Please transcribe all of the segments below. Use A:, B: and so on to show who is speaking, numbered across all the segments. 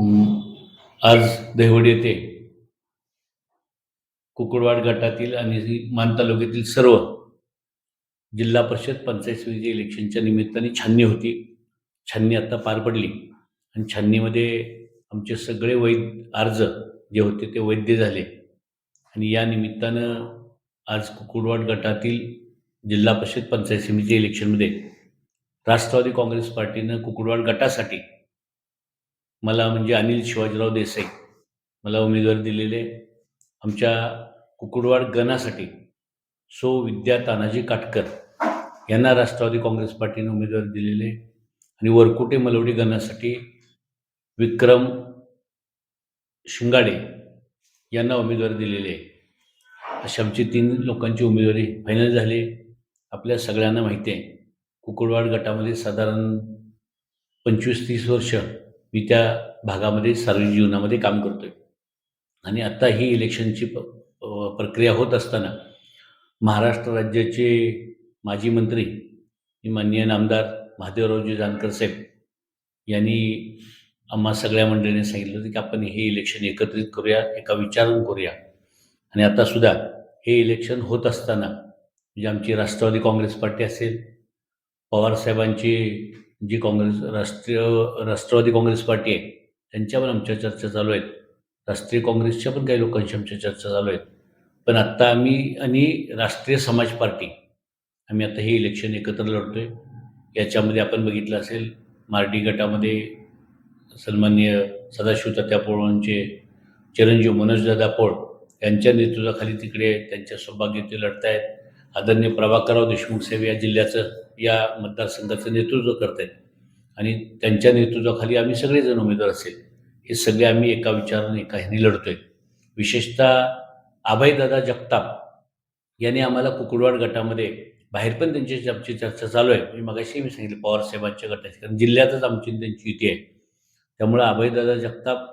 A: आज दहिवड येथे कुकुडवाड गटातील आणि मान तालुक्यातील सर्व जिल्हा परिषद पंचायत समिती इलेक्शनच्या निमित्ताने छाननी होती. छाननी आत्ता पार पडली. आणि छाननीमध्ये आमचे सगळे वैध अर्ज जे होते ते वैध झाले. आणि या निमित्तानं आज कुकुडवाड गटातील जिल्हा परिषद पंचायत समिती इलेक्शनमध्ये राष्ट्रवादी काँग्रेस पार्टीनं कुकुडवाड गटासाठी मला म्हणजे अनिल शिवाजीराव देसाई मला उमेदवारी दिलेले. आमच्या कुकुडवाड गणासाठी सो विद्या तानाजी काटकर यांना राष्ट्रवादी काँग्रेस पार्टीने उमेदवारी दिलेले. आणि वरकुटे मलवडी गणासाठी विक्रम शिंगाडे यांना उमेदवारी दिलेली. आहे अशी आमची तीन लोकांची उमेदवारी फायनल झाली. आपल्या सगळ्यांना माहिती आहे कुकुडवाड गटामध्ये साधारण पंचवीस तीस वर्ष मी त्या भागामध्ये सार्वजनिक जीवनामध्ये काम करतो आहे आणि आत्ता ही इलेक्शनची प प्रक्रिया होत असताना महाराष्ट्र राज्याचे माजी मंत्री माननीय नामदार महादेवरावजी जानकर साहेब यांनी आम्हा सगळ्या मंडळीने सांगितलं होतं की आपण हे इलेक्शन एकत्रित करूया एका विचारून करूया. आणि आता सुद्धा हे इलेक्शन होत असताना म्हणजे आमची राष्ट्रवादी काँग्रेस पार्टी असेल पवारसाहेबांची जी काँग्रेस राष्ट्रीय राष्ट्रवादी काँग्रेस पार्टी आहे त्यांच्या पण आमच्या चर्चा चालू आहेत. राष्ट्रीय काँग्रेसच्या पण काही लोकांशी आमच्या चर्चा चालू आहेत. पण आत्ता आम्ही आणि राष्ट्रीय समाज पार्टी आम्ही आता हे इलेक्शन एकत्र लढतोय. याच्यामध्ये आपण बघितलं असेल मार्डी गटामध्ये सन्माननीय सदाशिव तात्या पोळांचे चिरंजीव मनोजदादा पोळ यांच्या नेतृत्वाखाली तिकडे त्यांच्या सौभाग्य ते लढतायत. आदरणीय प्रभाकरराव देशमुख साहेब या जिल्ह्याचं या मतदारसंघाचं नेतृत्व करत आहेत आणि त्यांच्या नेतृत्वाखाली आम्ही सगळेजण उमेदवार असेल. हे सगळे आम्ही एका विचाराने एका ह्याने लढतोय. विशेषतः आबाईदादा जगताप यांनी आम्हाला कुकुडवाड गटामध्ये बाहेर पण त्यांची आमची चर्चा चालू आहे. म्हणजे मगाशी मी सांगितलं पवार साहेबांच्या गटाची कारण जिल्ह्यातच आमची त्यांची युती आहे. त्यामुळं अभयदादा जगताप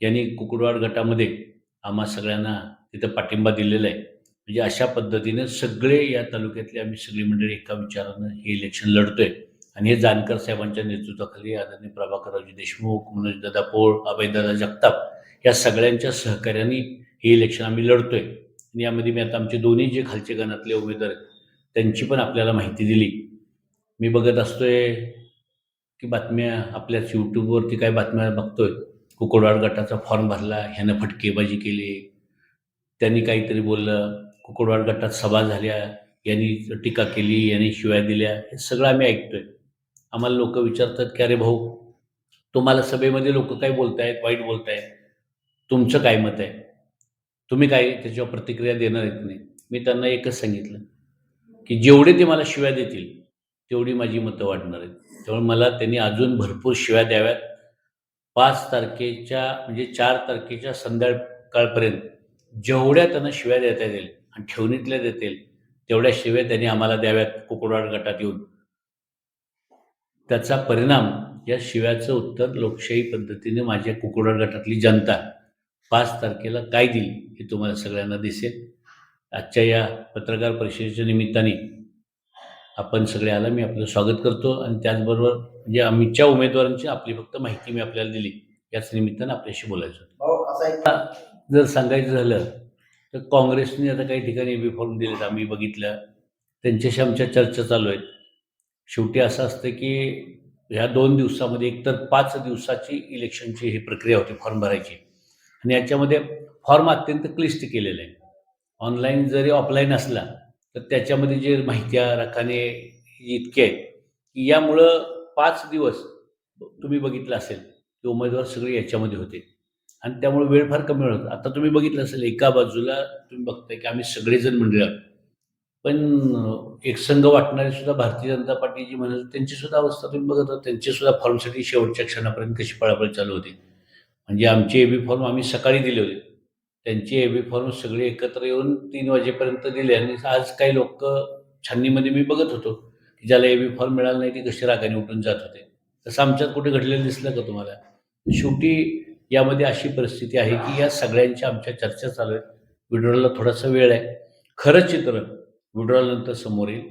A: यांनी कुकुडवाड गटामध्ये आम्हा सगळ्यांना तिथं पाठिंबा दिलेला आहे. म्हणजे अशा पद्धतीने सगळे या तालुक्यातले आम्ही सगळी मंडळी एका विचारानं हे इलेक्शन लढतोय. आणि हे जानकर साहेबांच्या नेतृत्वाखाली आदरणीय प्रभाकररावजी देशमुख मनोजदादा पोळ अभयदादा जगताप या सगळ्यांच्या सहकार्याने हे इलेक्शन आम्ही लढतोय. आणि यामध्ये मी आता आमचे दोन्ही जे खालचे गणातले उमेदवार आहेत त्यांची पण आपल्याला माहिती दिली. मी बघत असतोय की बातम्या आपल्याच यूट्यूबवरती काय बातम्या बघतोय. कुकुडवाड गटाचा फॉर्म भरला ह्यानं फटकेबाजी केली. त्यांनी काहीतरी बोललं. कुकुडवाड गटात सभा झाल्या यांनी टीका केली यांनी शिव्या दिल्या हे सगळं आम्ही ऐकतोय. आम्हाला लोक विचारतात की अरे भाऊ तुम्हाला सभेमध्ये लोक काय बोलतायत वाईट बोलतायत? तुमचं काय मत आहे? तुम्ही काय त्याच्यावर प्रतिक्रिया देणार येत नाही? मी त्यांना एकच सांगितलं की जेवढे ते मला शिव्या देतील तेवढी माझी मतं वाढणार आहेत. त्यामुळे मला त्यांनी अजून भरपूर शिव्या द्याव्यात. पाच तारखेच्या म्हणजे चार तारखेच्या संध्याकाळपर्यंत जेवढ्या त्यांना शिव्या देता येतील आणि ठेवणीतल्या देतील तेवढ्या शिव्या त्यांनी आम्हाला द्याव्यात कुकुडवाड गटात येऊन. त्याचा परिणाम या शिव्याचं उत्तर लोकशाही पद्धतीने माझ्या कुकुडवाड गटातली जनता पाच तारखेला काय दिली हे तुम्हाला सगळ्यांना दिसेल. आजच्या या पत्रकार परिषदेच्या निमित्ताने आपण सगळे आला मी आपलं स्वागत करतो आणि त्याचबरोबर म्हणजे आमच्या उमेदवारांची आपली फक्त माहिती मी आपल्याला दिली. याच निमित्तानं आपल्याशी बोलायचं
B: एक
A: जर सांगायचं झालं तर काँग्रेसने आता काही ठिकाणी बी फॉर्म दिलेत आम्ही बघितलं. त्यांच्याशी आमच्या चर्चा चालू आहेत. शेवटी असं असतं की ह्या दोन दिवसामध्ये एकतर पाच दिवसाची इलेक्शनची ही प्रक्रिया होती फॉर्म भरायची. आणि याच्यामध्ये फॉर्म अत्यंत क्लिष्ट केलेलं आहे. ऑनलाईन जरी ऑफलाईन असला तर त्याच्यामध्ये जे माहित्या रकाने इतके आहेत की यामुळं पाच दिवस तुम्ही बघितलं असेल की उमेदवार सगळे याच्यामध्ये होते. आणि त्यामुळे वेळ फार कमी वेळ आता तुम्ही बघितलं असेल एका बाजूला तुम्ही बघताय की आम्ही सगळेजण मंडळी आहोत. पण एक संघ सुद्धा भारतीय जनता पार्टी जी म्हणत त्यांची सुद्धा अवस्था तुम्ही बघत आहात. त्यांची सुद्धा फॉर्मसाठी शेवटच्या क्षणापर्यंत कशी पळापळ चालू होती. म्हणजे आमचे ए बी फॉर्म आम्ही सकाळी दिले होते. त्यांचे ए बी फॉर्म सगळे एकत्र येऊन तीन वाजेपर्यंत दिले आणि आज काही लोक छाननीमध्ये मी बघत होतो की ज्याला ए बी फॉर्म मिळाला नाही ते कशी रागाने उठून जात होते. तसं आमच्यात कुठे घडलेलं दिसलं का तुम्हाला? शेवटी यामध्ये अशी परिस्थिती आहे की या सगळ्यांच्या आमच्या चर्चा चालू आहेत. विड्रॉलला थोडासा वेळ आहे. खरं चित्र विड्रॉल नंतर समोर येईल.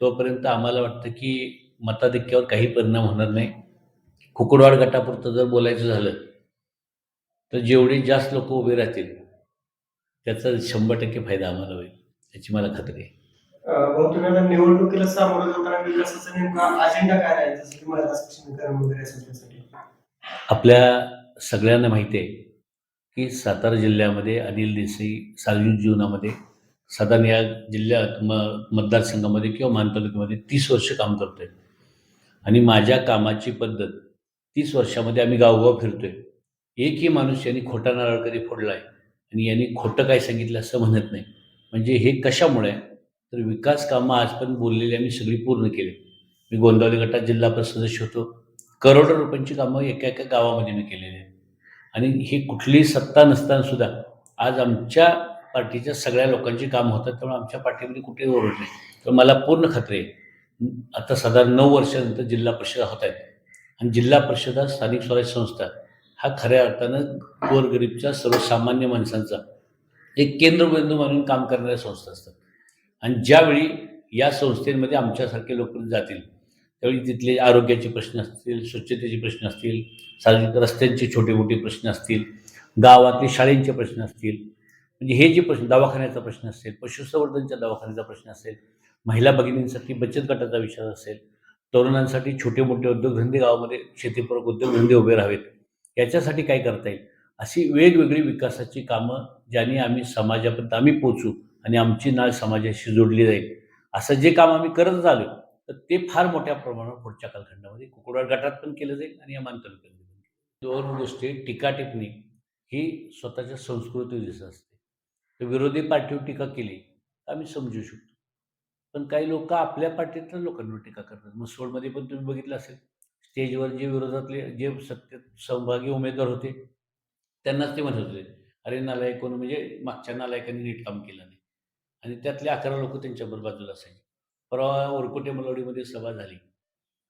A: तोपर्यंत आम्हाला वाटतं की मताधिक्यावर काही परिणाम होणार नाही. कुकुडवाड गटापुरतं जर बोलायचं झालं तर जेवढे जास्त लोक उभे राहतील त्याचा शंभर टक्के फायदा आम्हाला होईल याची मला खात्री आहे.
B: निवडणुकीला सामोरं जाताना विकासाचा नेमका अजेंडा काय
A: आपल्या सगळ्यांना माहिती आहे की सातारा जिल्ह्यामध्ये अनिल देसाई सार्वजनिक जीवनामध्ये साधारण या जिल्ह्यात म मतदारसंघामध्ये किंवा मान तालुक्यामध्ये तीस वर्ष काम करतोय. आणि माझ्या कामाची पद्धत तीस वर्षामध्ये आम्ही गावगाव फिरतोय. एकही माणूस यांनी खोटा नारळ कधी फोडला आहे आणि यांनी खोटं काय सांगितलं असं म्हणत नाही. म्हणजे हे कशामुळे? आहे? तर विकास कामं आजपर्यंत बोललेली आम्ही सगळी पूर्ण केली. मी गोंदावली गटात जिल्हा परिषद सदस्य होतो. करोडो रुपयांची कामं एका एका गावामध्ये मी केलेली आहेत. आणि ही कुठलीही सत्ता नसताना सुद्धा आज आमच्या पार्टीच्या सगळ्या लोकांची काम होतात त्यामुळे आमच्या पार्टीमध्ये कुठेही ओरड नाही. तर मला पूर्ण खात्री आहे आता साधारण नऊ वर्षानंतर जिल्हा परिषदा होत आहेत. आणि जिल्हा परिषदा स्थानिक स्वराज्य संस्था हा खऱ्या अर्थानं गोरगरीबच्या सर्वसामान्य माणसांचा एक केंद्रबिंदू म्हणून काम करणाऱ्या संस्था असतात. आणि ज्यावेळी या संस्थेमध्ये आमच्यासारखे लोक जातील त्यावेळी तिथले आरोग्याचे प्रश्न असतील स्वच्छतेचे प्रश्न असतील सार्वजनिक रस्त्यांचे छोटे मोठे प्रश्न असतील गावातले शाळेंचे प्रश्न असतील म्हणजे हे जे प्रश्न दवाखान्याचा प्रश्न असेल पशुसंवर्धनच्या दवाखान्याचा प्रश्न असेल महिला भगिनींसाठी बचत गटाचा विषय असेल तरुणांसाठी छोटे मोठे उद्योगधंदे गावामध्ये शेतीपूरक उद्योगधंदे उभे राहावेत याच्यासाठी काय करता येईल? अशी वेगवेगळी विकासाची कामं ज्याने आम्ही समाजापर्यंत आम्ही पोचू आणि आमची नाळ समाजाशी जोडली जाईल. असं जे काम आम्ही करत आलो तर ते फार मोठ्या प्रमाणावर पुढच्या कालखंडामध्ये कुकुडवाड गटात पण केलं जाईल आणि या मान तालुक्यात पण दोन गोष्टी टीका ही स्वतःच्या संस्कृती दिसत असते. तर विरोधी पार्टीवर टीका केली आम्ही समजू शकतो. पण काही लोक आपल्या पार्टीतल्या लोकांवर टीका करतात. मसवडमध्ये पण तुम्ही बघितलं असेल स्टेजवर जे विरोधातले जे सत्य सहभागी उमेदवार होते त्यांनाच ते म्हणत होते अरे नालायक कोण? म्हणजे मागच्या नालायकांनी नीट काम केलं नाही. आणि त्यातले अकरा लोक त्यांच्याबरोबर बाजूला असायचे. परवा ओरकोटे मलवडीमध्ये सभा झाली.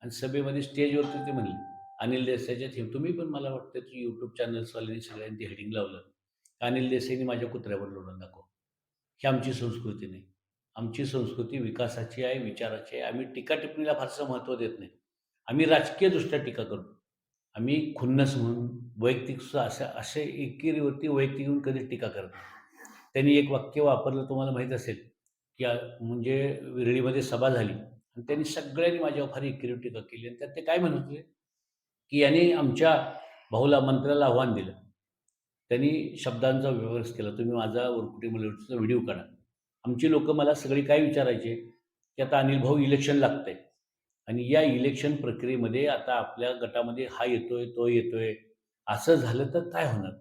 A: आणि सभेमध्ये स्टेजवरती ते म्हणले अनिल देसाईच्या थीम तुम्ही पण मला वाटतं की यूट्यूब चॅनल्सवाल्यांनी सगळ्यांनी हेडिंग लावलं. अनिल देसाईने माझ्या कुत्र्यावर लोढून दाखव ही आमची संस्कृती नाही. आमची संस्कृती विकासाची आहे विचाराची आहे. आम्ही टीका टिप्पणीला फारसं महत्त्व देत नाही. आम्ही राजकीयदृष्ट्या टीका करतो आम्ही खुन्नस म्हणून वैयक्तिक अशा असं असे एकेरीवरती वैयक्तिक येऊन कधी टीका करत नाही. त्यांनी एक वाक्य वापरलं तुम्हाला माहीत असेल. की म्हणजे विरळीमध्ये सभा झाली आणि त्यांनी सगळ्यांनी माझ्यावर फार एकेरी टीका केली आणि त्यात ते काय म्हणत होते? की यांनी आमच्या भाऊला मंत्र्याला आव्हान दिलं. त्यांनी शब्दांचा व्यवहार केला. तुम्ही माझा वरकुटी मुलीचा व्हिडिओ काढा. आमची लोक मला सगळी काय विचारायचे? की आता अनिल भाऊ इलेक्शन लागतंय. आणि या इलेक्शन प्रक्रियेमध्ये आता आपल्या गटामध्ये हा येतोय तो येतोय. असं झालं तर काय होणार?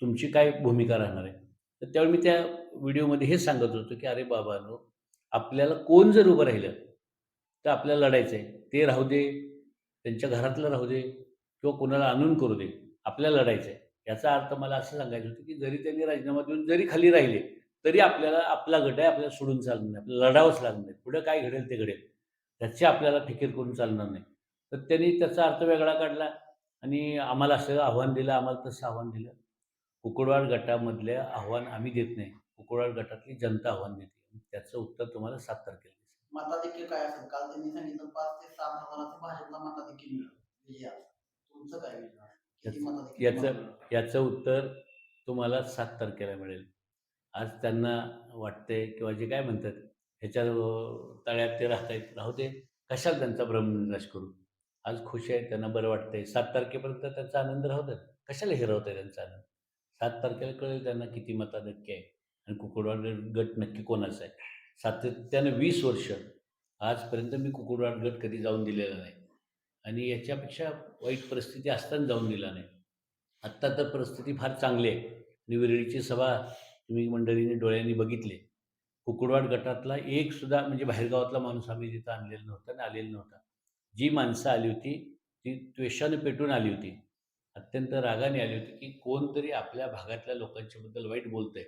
A: तुमची काय भूमिका राहणार आहे? तर त्यावेळी मी त्या व्हिडिओमध्ये हे सांगत होतो की अरे बाबानो आपल्याला कोण जर उभं राहिलं तर आपल्याला लढायचं आहे ते राहू दे त्यांच्या घरातलं राहू दे किंवा कोणाला आणून करू दे. आपल्याला लढायचं आहे याचा अर्थ मला असं सांगायचं होतं की जरी त्यांनी राजीनामा देऊन जरी खाली राहिले तरी आपल्याला आपला गट आहे आपल्याला सोडून चालणार नाही आपल्याला लढावंच लागणार नाही. पुढे काय घडेल ते घडेल. त्याची आपल्याला फिकीर करून चालणार नाही. तर त्यांनी त्याचा अर्थ वेगळा काढला आणि आम्हाला असं आव्हान दिलं आम्हाला तसं आव्हान दिलं. कुकुडवाड गटामधले आव्हान आम्ही देत नाही. कुकुडवाड गटातली जनता आव्हान देते. त्याचं उत्तर तुम्हाला सात तारखेला दिसेल.
C: मताधिक्य काय असेल? काल त्यांनी सांगितलं पाच ते सात हजाराचं भाजपला मताधिक्य मिळेल. तुमचं काय किती
A: याचं? याचं उत्तर तुम्हाला सात तारखेला मिळेल. आज त्यांना वाटतंय किंवा जे काय म्हणतात ह्याच्या तळ्यात ते राहतायत राहू दे. कशाला त्यांचा भ्रमनिराश करू? आज खुश आहे त्यांना बरं वाटतंय. सात तारखेपर्यंत त्यांचा आनंद राहू द्या कशाला हिरवत आहे त्यांचा आनंद? सात तारखेला कळेल त्यांना किती मता नक्की आहे आणि कुकुडवाड गट नक्की कोणाचा आहे. सातत्यानं वीस वर्ष आजपर्यंत मी कुकुडवाड गट कधी जाऊन दिलेला नाही. आणि याच्यापेक्षा वाईट परिस्थिती असताना जाऊन दिला नाही. आत्ता तर परिस्थिती फार चांगली आहे. आणि विरळीची सभा तुम्ही मंडळीने डोळ्यांनी बघितले. कुकुडवाड गटातला एक सुद्धा म्हणजे बाहेरगावातला माणूस आम्ही तिथं आणलेला नव्हता आणि आलेला नव्हता. जी माणसं आली होती ती त्वेषाने पेटून आली होती. अत्यंत रागाने आली होती की कोणतरी आपल्या भागातल्या लोकांच्याबद्दल वाईट बोलतंय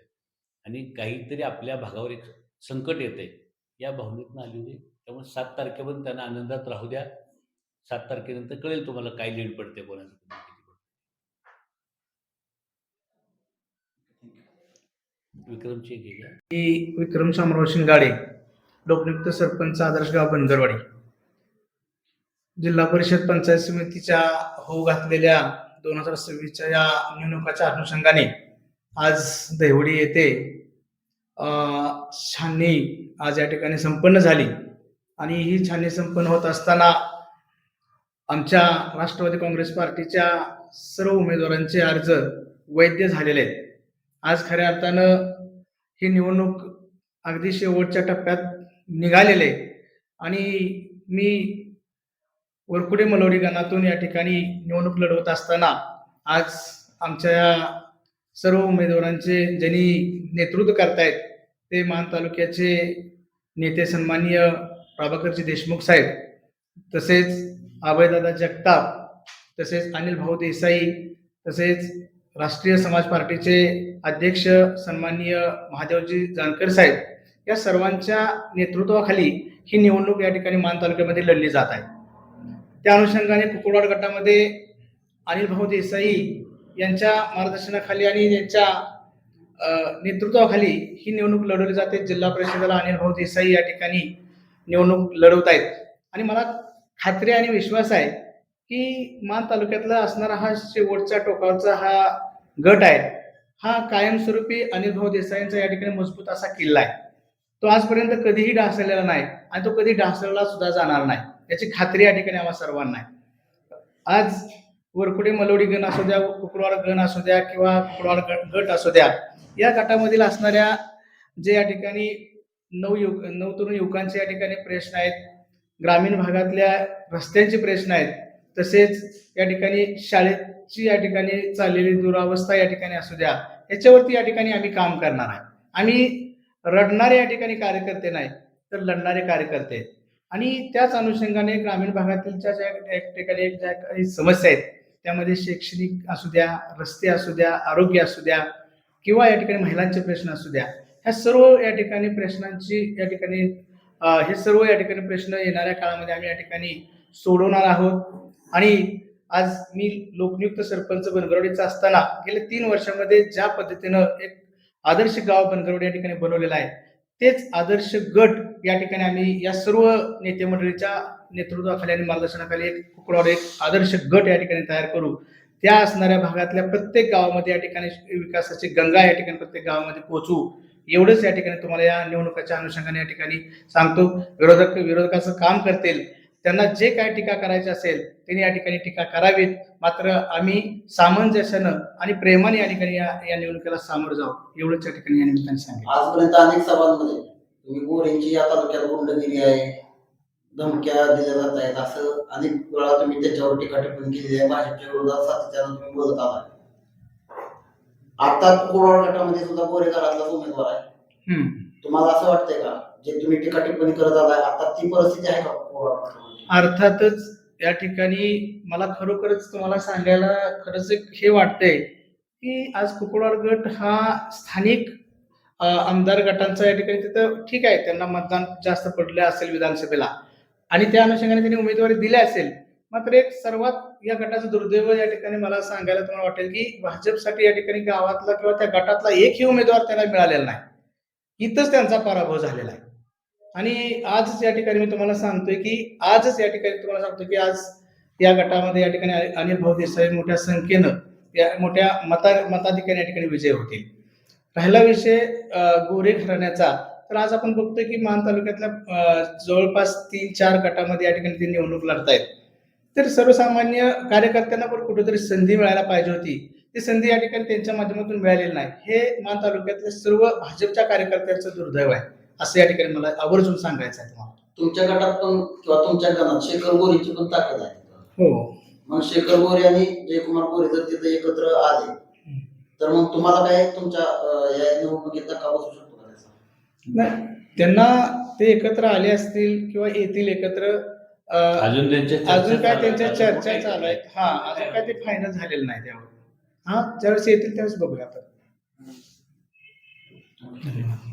A: आणि काहीतरी आपल्या भागावर एक संकट येते या भावनेतनं आली होती. त्यामुळे सात तारखेपर्यंत त्यांना आनंदात राहू द्या. सात तारखेनंतर कळेल तुम्हाला काय लीड पडते कोणाचं किती पडते. विक्रमची घे
D: की विक्रम शामराव शिंगाडे लोकनियुक्त सरपंच आदर्श गाव बंदरवाडी जिल्हा परिषद पंचायत समितीच्या होऊ घातलेल्या दोन हजार सव्वीसच्या या निवडणुकाच्या अनुषंगाने आज दहिवडी येथे छाननी आज या ठिकाणी संपन्न झाली आणि ही छाननी संपन्न होत असताना आमच्या राष्ट्रवादी काँग्रेस पार्टीच्या सर्व उमेदवारांचे अर्ज वैध झालेले आहेत आज खऱ्या अर्थानं ही निवडणूक अगदी शेवटच्या टप्प्यात निघालेले आहे. आणि मी वरकुडे मलवडी गणातून या ठिकाणी निवडणूक लढवत असताना आज आमच्या या सर्व उमेदवारांचे ज्यांनी नेतृत्व करतायत ते मान तालुक्याचे नेते सन्माननीय प्रभाकरजी देशमुख साहेब तसेच अभयदादा जगताप तसेच अनिल भाऊ देसाई तसेच राष्ट्रीय समाज पार्टीचे अध्यक्ष सन्माननीय महादेवजी जानकर साहेब या सर्वांच्या नेतृत्वाखाली ही निवडणूक या ठिकाणी मान तालुक्यामध्ये लढली जात आहे. त्या अनुषंगाने कुकुडवाड गटामध्ये अनिल भाऊ देसाई यांच्या मार्गदर्शनाखाली आणि यांच्या नेतृत्वाखाली ही निवडणूक लढवली जाते. जिल्हा परिषदेला अनिल भाऊ देसाई या ठिकाणी निवडणूक लढवत आहेत. आणि मला खात्री आणि विश्वास आहे की मान तालुक्यातला असणारा हा शेवटच्या टोकावचा हा गट आहे हा कायमस्वरूपी अनिल भाऊ देसाईंचा या ठिकाणी मजबूत असा किल्ला आहे. तो आजपर्यंत कधीही ढासळलेला नाही आणि तो कधी ढासळला सुद्धा जाणार नाही. याची खात्री या ठिकाणी आम्हा सर्वांना आहे आज वरकुडे मलोडी गण असू द्या कुकडवाड गण असू द्या किंवा कुकडवाड गट गट असू द्या या गटामधील असणाऱ्या जे या ठिकाणी नऊ युवक नऊ तरुण युवकांचे या ठिकाणी प्रश्न आहेत ग्रामीण भागातल्या रस्त्यांचे प्रश्न आहेत तसेच या ठिकाणी शाळेची या ठिकाणी चाललेली दुरावस्था या ठिकाणी असू द्या याच्यावरती या ठिकाणी आम्ही काम करणार आहे आम्ही रडणारे या ठिकाणी कार्यकर्ते नाही तर लढणारे कार्यकर्ते आहेत. आणि त्याच अनुषंगाने ग्रामीण भागातील ज्या ज्या या ठिकाणी ज्या काही समस्या आहेत त्यामध्ये शैक्षणिक असू द्या रस्ते असू द्या आरोग्य असू द्या किंवा या ठिकाणी महिलांचे प्रश्न असू द्या ह्या सर्व या ठिकाणी प्रश्नांची या ठिकाणी हे सर्व या ठिकाणी प्रश्न येणाऱ्या काळामध्ये आम्ही या ठिकाणी सोडवणार आहोत. आणि आज मी लोकनियुक्त सरपंच बनगरवडीचा असताना गेल्या तीन वर्षामध्ये ज्या पद्धतीनं एक आदर्श गाव बनगरवडी या ठिकाणी बनवलेलं आहे तेच आदर्श गट या ठिकाणी आम्ही या सर्व नेते मंडळीच्या नेतृत्वाखाली आणि मार्गदर्शनाखाली एक कुकडावर एक आदर्श गट या ठिकाणी तयार करू. त्या असणाऱ्या भागातल्या प्रत्येक गावामध्ये या ठिकाणी विकासाची गंगा या ठिकाणी प्रत्येक गावामध्ये पोहोचू. एवढंच या ठिकाणी तुम्हाला या निवडणुकाच्या अनुषंगाने या ठिकाणी सांगतो. विरोधक विरोधकाचं काम करतील. त्यांना जे काय टीका करायची असेल त्यांनी या ठिकाणी टीका करावीत. मात्र आम्ही सामंजस्यानं आणि प्रेमाने या ठिकाणी या या निवडणुकीला सामोरं जाऊ एवढंच या ठिकाणी या निमित्ताने सांगेल
C: आजपर्यंत अनेक सभांमध्ये तुम्ही गोरेंची या तालुक्यात गुंडगिरी आहे धमक्या दिल्या जात आहेत असं अनेक वेळा तुम्ही त्याच्यावर टीका टिप्पणी केली आहे. भाजपच्या विरोधात सातत्यानं तुम्ही बोलत आलाय आता कोरोना गटामध्ये सुद्धा गोरे घरातलाच उमेदवार आहे. तुम्हाला असं वाटतंय का? जे तुम्ही टीका टिप्पणी करत आलाय आता ती परिस्थिती आहे का कोरोना
D: अर्थातच या ठिकाणी मला खरोखरच तुम्हाला सांगायला खरंच एक हे वाटतंय की आज कुकुडवाड गट हा स्थानिक आमदार गटांचा या ठिकाणी तिथं ठीक आहे त्यांना मतदान जास्त पडलं असेल विधानसभेला. आणि त्या अनुषंगाने त्यांनी उमेदवारी दिली असेल. मात्र एक सर्वात या गटाचं दुर्दैव या ठिकाणी मला सांगायला तुम्हाला वाटेल की भाजपसाठी या ठिकाणी गावातला किंवा त्या गटातला एकही उमेदवार त्यांना मिळालेला नाही. इथंच त्यांचा पराभव झालेला आहे. आणि आजच या ठिकाणी मी तुम्हाला सांगतोय की आजच या ठिकाणी तुम्हाला सांगतो की आज या गटामध्ये या ठिकाणी अनिल भाऊ देसाई मोठ्या संख्येनं या मोठ्या मता मताधिकारी या ठिकाणी विजय होतील. राहिला विषय गोरे घराण्याचा. तर आज आपण बघतोय की मान तालुक्यातल्या जवळपास तीन चार गटामध्ये या ठिकाणी ती निवडणूक लढतायत. तर सर्वसामान्य कार्यकर्त्यांना पण कुठेतरी संधी मिळायला पाहिजे होती. ती संधी या ठिकाणी त्यांच्या माध्यमातून मिळालेली नाही. हे मान तालुक्यातल्या सर्व भाजपच्या कार्यकर्त्यांचं दुर्दैव आहे. असं या ठिकाणी मला आवर्जून सांगायचं आहे तुम्हाला.
C: तुमच्या गटात पण किंवा तुमच्या गणात शेखर गोरेची पण ताकद आहे.
D: हो.
C: मग शेखर गोरे आणि जयकुमार गोरे जर तिथे एकत्र आले तर मग तुम्हाला काय तुमच्या या निवडणुकीत धक्का बसू शकतो का त्याचा?
D: नाही त्यांना ते एकत्र आले असतील किंवा येतील एकत्र
A: अजून त्यांच्या
D: अजून काय त्यांच्या. चर्चा चालू आहेत. हा अजून काय ते फायनल झालेलं नाही त्यावर. हा ज्यावेळेस येतील त्यावेळेस बघूया आपण धन्यवाद.